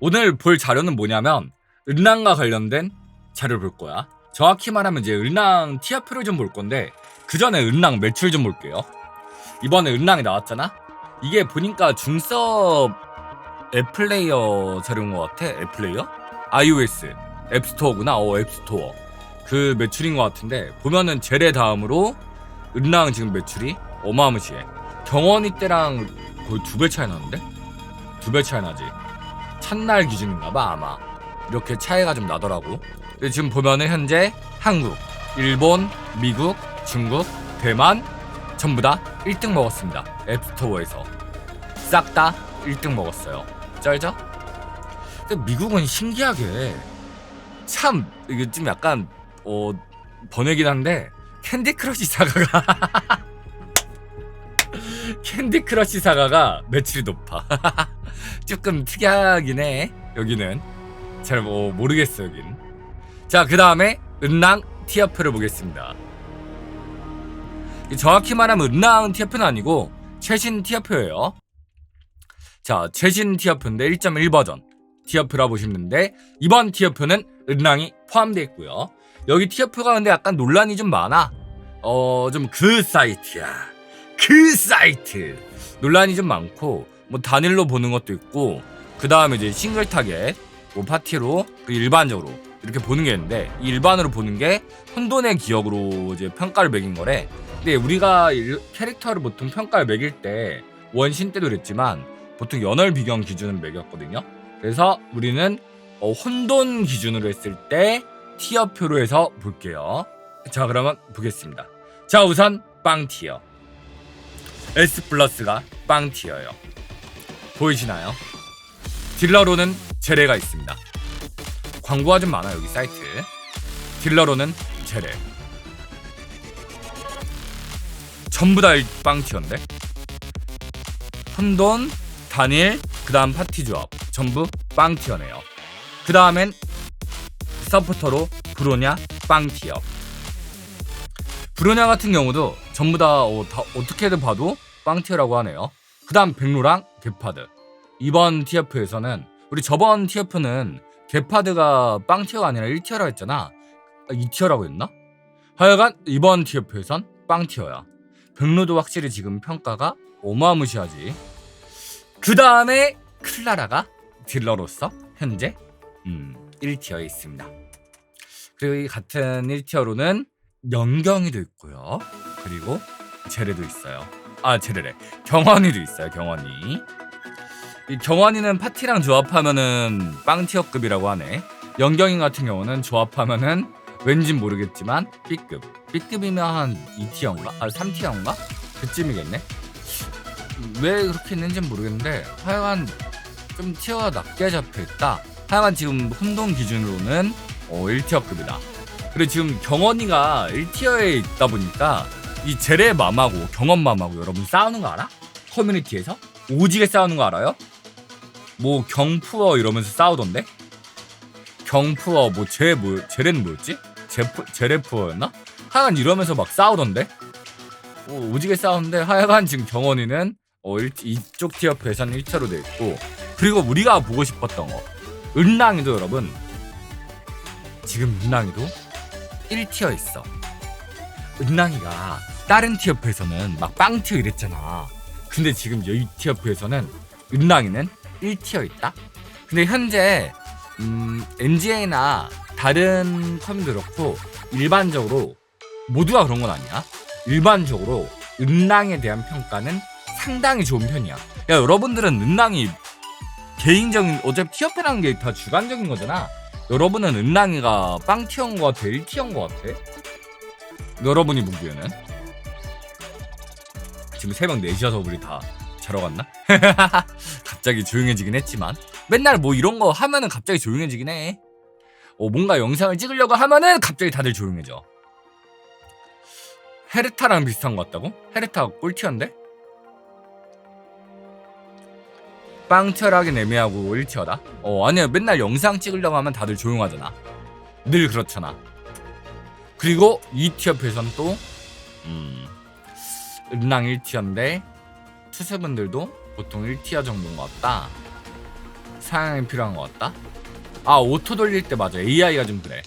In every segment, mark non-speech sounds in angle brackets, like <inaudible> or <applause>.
오늘 볼 자료는 뭐냐면 은랑과 관련된 자료를 볼 거야. 정확히 말하면 이제 은랑 티아프를 좀 볼 건데 그 전에 은랑 매출 좀 볼게요. 이번에 은랑이 나왔잖아. 이게 보니까 중섭 앱플레이어 자료인 것 같아. 앱플레이어? iOS 앱스토어구나. 어 앱스토어. 그 매출인 것 같은데 보면은 제레 다음으로 은랑 지금 매출이 어마무시해. 경원이 때랑 거의 두 배 차이 나는데? 두 배 차이 나지. 첫날 기준인가봐 아마. 이렇게 차이가 좀 나더라고. 근데 지금 보면은 현재 한국, 일본, 미국, 중국, 대만 전부 다 1등 먹었습니다. 앱스토어에서 싹 다 1등 먹었어요. 쩔죠? 근데 미국은 신기하게 참 이게 좀 약간 어 번외긴 한데 캔디 크러쉬 사가가 <laughs> 캔디 크러쉬 사가가 매출이 높아. <laughs> 조금 특이하긴 해. 여기는 잘 뭐 모르겠어 여긴. 자, 그 다음에 은랑 티어표를 보겠습니다. 이 정확히 말하면 은랑 티어표는 아니고 최신 티어표예요. 자, 최신 티어표인데 1.1 버전 티어표라 보시면 되는데 이번 티어표는 은랑이 포함되어 있고요. 여기 티어표가 근데 약간 논란이 좀 많아. 어, 좀 그 사이트야. 그 사이트. 논란이 좀 많고 뭐 단일로 보는 것도 있고 그 다음에 이제 싱글 타겟 뭐 파티로 그 일반적으로 이렇게 보는 게 있는데 이 일반으로 보는 게 혼돈의 기억으로 이제 평가를 매긴 거래. 근데 우리가 일- 캐릭터를 보통 평가를 매길 때 원신 때도 그랬지만 보통 연월 비경 기준을 매겼거든요. 그래서 우리는 어, 혼돈 기준으로 했을 때 티어표로 해서 볼게요. 자 그러면 보겠습니다. 자 우선 빵 티어. S 플러스가 빵 티어예요. 보이시나요? 딜러로는 제레가 있습니다. 광고가 좀 많아요 여기 사이트. 딜러로는 제레. 전부 다 빵 티어인데. 혼돈, 단일, 그 다음 파티 조합 전부 빵 티어네요. 그 다음엔 서포터로 브로냐 빵 티어. 브로냐 같은 경우도 전부 다, 어, 다 어떻게든 봐도 빵 티어라고 하네요. 그 다음 백로랑 게파드. 이번 티어표에서는 우리 저번 티어표는 게파드가 빵 티어가 아니라 1티어라고 했잖아. 아, 2티어라고 했나? 하여간 이번 티어표에선 빵 티어야. 백로도 확실히 지금 평가가 어마무시하지. 그 다음에 클라라가 딜러로서 현재 음, 1티어에 있습니다. 그리고 이 같은 1티어로는 연경이도 있고요. 그리고 제레도 있어요. 아 제레래. 경원이도 있어요. 경원이. 이 경원이는 파티랑 조합하면은 빵티어급이라고 하네. 연경이 같은 경우는 조합하면은 왠진 모르겠지만 B급. B급이면 한 2티어인가? 아 3티어인가? 그쯤이겠네. 왜 그렇게 했는지는 모르겠는데 하여간 좀 티어가 낮게 잡혀있다. 하여간 지금 혼돈 기준으로는 어, 1티어급이다. 그리고 지금 경원이가 1티어에 있다 보니까 이 제레 맘하고 경원 맘하고 여러분 싸우는 거 알아? 커뮤니티에서? 오지게 싸우는 거 알아요? 뭐 경푸어 이러면서 싸우던데? 경푸어 뭐제 뭐, 제레는 뭐였지? 제프, 제레푸어였나? 하여간 이러면서 막 싸우던데? 오, 오지게 싸우는데 하여간 지금 경원이는 어, 일, 이쪽 티어 배선 1차로 돼 있고 그리고 우리가 보고 싶었던 거 은랑이도 여러분 지금 은랑이도 1티어 있어 은랑이가 다른 티어프에서는 막 빵티어 이랬잖아 근데 지금 여기 티어프에서는 은랑이는 1티어 있다 근데 현재 음, NGA나 다른 컴도 그렇고 일반적으로 모두가 그런 건 아니야 일반적으로 은랑에 대한 평가는 상당히 좋은 편이야. 야 여러분들은 은랑이 개인적인 어차피 티어패라는 게 다 주관적인 거잖아. 여러분은 은랑이가 빵 티어인 거 같아, 1 티어인 거 같아? 여러분이 보기에는 지금 새벽 4시여서 우리 다 자러 갔나? <laughs> 갑자기 조용해지긴 했지만 맨날 뭐 이런 거 하면은 갑자기 조용해지긴 해. 어, 뭔가 영상을 찍으려고 하면은 갑자기 다들 조용해져. 헤르타랑 비슷한 것 같다고? 헤르타가 꿀티어인데? 빵티어라긴 애매하고 1티어다? 어 아니야 맨날 영상 찍으려고 하면 다들 조용하잖아 늘 그렇잖아 그리고 2티어 배선 또 음, 은랑 1티어인데 투수분들도 보통 1티어 정도인 것 같다 사양이 필요한 것 같다. 아 오토 돌릴 때 맞아 AI가 좀 그래.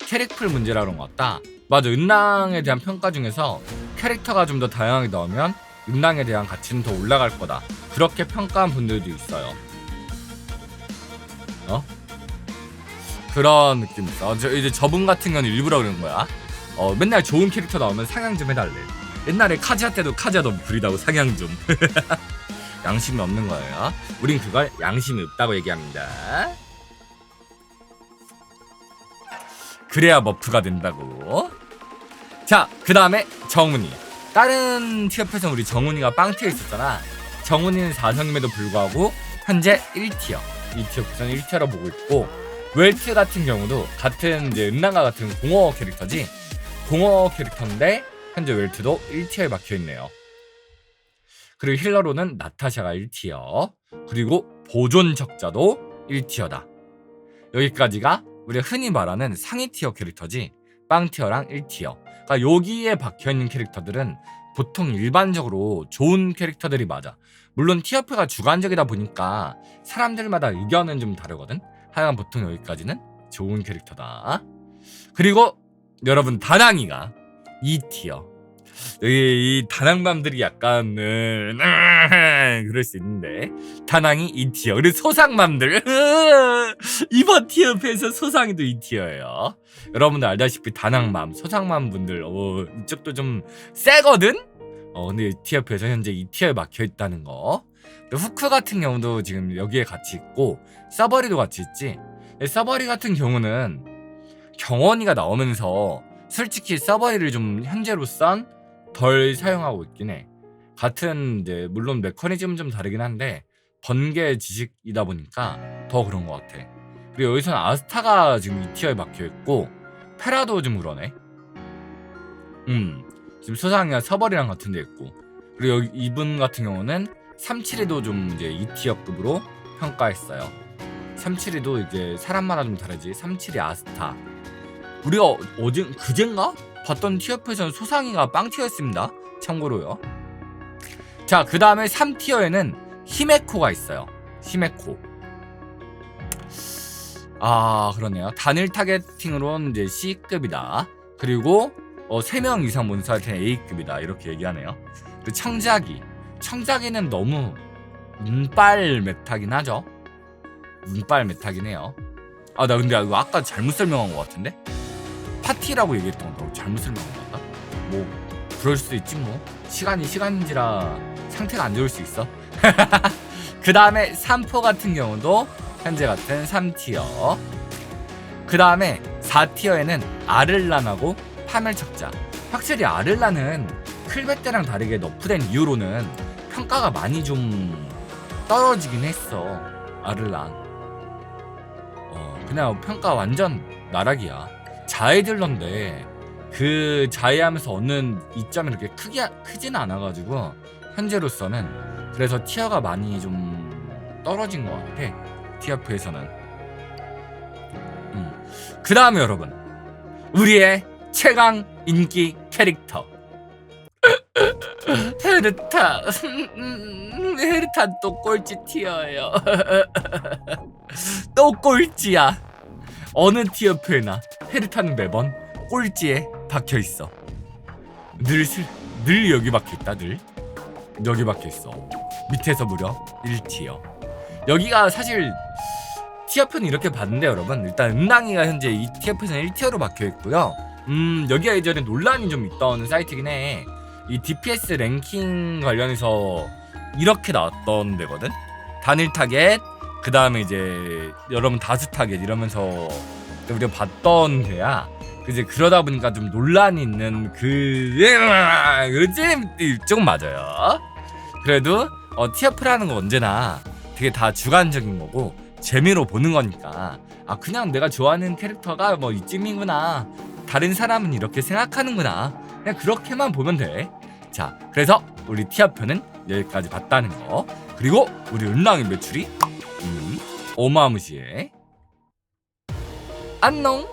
캐릭풀 문제라 그런 것 같다. 맞아 은랑에 대한 평가 중에서 캐릭터가 좀 더 다양하게 나오면 은랑에 대한 가치는 더 올라갈 거다. 그렇게 평가한 분들도 있어요. 어? 그런 느낌 있어. 저 이제 저분 같은 경우는 일부러 그런 거야. 어 맨날 좋은 캐릭터 나오면 상향 좀 해달래. 옛날에 카지아 때도 카지아 너무 구리다고 상향 좀. <laughs> 양심이 없는 거예요. 우린 그걸 양심이 없다고 얘기합니다. 그래야 머프가 된다고. 자, 그 다음에 정훈이. 다른 티어에서는 우리 정훈이가 빵티어 있었잖아. 정훈이는 4성임에도 불구하고 현재 1티어. 이 티어에서는 1티어로 보고 있고 웰트 같은 경우도 같은 이제 은랑과 같은 공허 캐릭터지. 공허 캐릭터인데 현재 웰트도 1티어에 박혀 있네요. 그리고 힐러로는 나타샤가 1티어. 그리고 보존 적자도 1티어다. 여기까지가 우리가 흔히 말하는 상위 티어 캐릭터지 빵 티어랑 1티어. 그러니까 여기에 박혀 있는 캐릭터들은 보통 일반적으로 좋은 캐릭터들이 맞아. 물론 티어프가 주관적이다 보니까 사람들마다 의견은 좀 다르거든. 하여간 보통 여기까지는 좋은 캐릭터다. 그리고 여러분 다낭이가 2티어. 이, 이 다낭맘들이 약간 음, <laughs> 그럴 수 있는데 다낭이 2티어. 그리고 소상맘들. <laughs> 이번 티어에서 소상이도 2티어예요. 여러분들 알다시피 다낭맘 소상맘 분들 어, 이쪽도 좀 세거든? 어 근데 티어에서 현재 2티어에 막혀있다는 거 후크 같은 경우도 지금 여기에 같이 있고 서버리도 같이 있지 서버리 같은 경우는 경원이가 나오면서 솔직히 서버리를 좀 현재로선 덜 사용하고 있긴 해. 같은 이제 물론 메커니즘은 좀 다르긴 한데 번개 지식이다 보니까 더 그런 것 같아. 그리고 여기서는 아스타가 지금 이 티어에 막혀 있고 페라도 좀 그러네. 음 지금 소상이가 서버리랑 같은 데 있고 그리고 여기 이분 같은 경우는 372도 좀 이제 2티어급으로 평가했어요. 372도 이제 사람마다 좀 다르지. 372 아스타. 우리가 어- 어제 그젠가 봤던 티어프에서는 소상이가 빵티어였습니다. 참고로요. 자, 그 다음에 3티어에는 히메코가 있어요. 히메코. 아, 그러네요. 단일 타겟팅으로는 이제 C급이다. 그리고 어, 3명 이상 몬스터한테는 A급이다. 이렇게 얘기하네요. 그 청자기. 청자기는 너무 운빨 메타긴 하죠. 운빨 메타긴 해요. 아, 나 근데 아까 잘못 설명한 것 같은데? 파티라고 얘기했던 거 잘못 설명한 건가? 뭐 그럴 수도 있지 뭐 시간이 시간인지라 상태가 안 좋을 수 있어 <laughs> 그 다음에 3포 같은 경우도 현재 같은 3티어 그 다음에 4티어에는 아를란하고 파멸척자 확실히 아를란은 클베 때랑 다르게 너프된 이후로는 평가가 많이 좀 떨어지긴 했어 아를란 어 그냥 평가 완전 나락이야. 자해들런데 그 자해하면서 얻는 이점이 그렇게 크게 크지는 않아가지고 현재로서는. 그래서 티어가 많이 좀 떨어진 것 같아 TF에서는. 음. 그 다음에 여러분. 우리의 최강 인기 캐릭터 헤르타 헤르타 또 꼴찌 티어예요 <laughs> 또 꼴찌야 어느 티어프에나 헤르타는 매번 꼴찌에 박혀 있어. 늘, 슬- 늘 여기 박혀 있다, 늘. 여기 박혀 있어. 밑에서 무려 1티어. 여기가 사실 티어프는 이렇게 봤는데 여러분 일단 은랑이가 현재 이 티어프에서는 1티어로 박혀 있고요. 음 여기가 예전에 논란이 좀 있던 사이트긴 해. 이 DPS 랭킹 관련해서 이렇게 나왔던 데거든. 단일 타겟, 그 다음에 이제 여러분 다수 타겟 이러면서 우리가 봤던 데야. 이제 그러다 보니까 좀 논란이 있는 그 <laughs> 그렇지 조금 맞아요. 그래도 어, 티어프라는 건 언제나 되게 다 주관적인 거고 재미로 보는 거니까 아 그냥 내가 좋아하는 캐릭터가 뭐 이쯤이구나 다른 사람은 이렇게 생각하는구나 그냥 그렇게만 보면 돼. 자 그래서 우리 티어표는 여기까지 봤다는 거 그리고 우리 은랑의 매출이 음, 어마무시해. 안녕.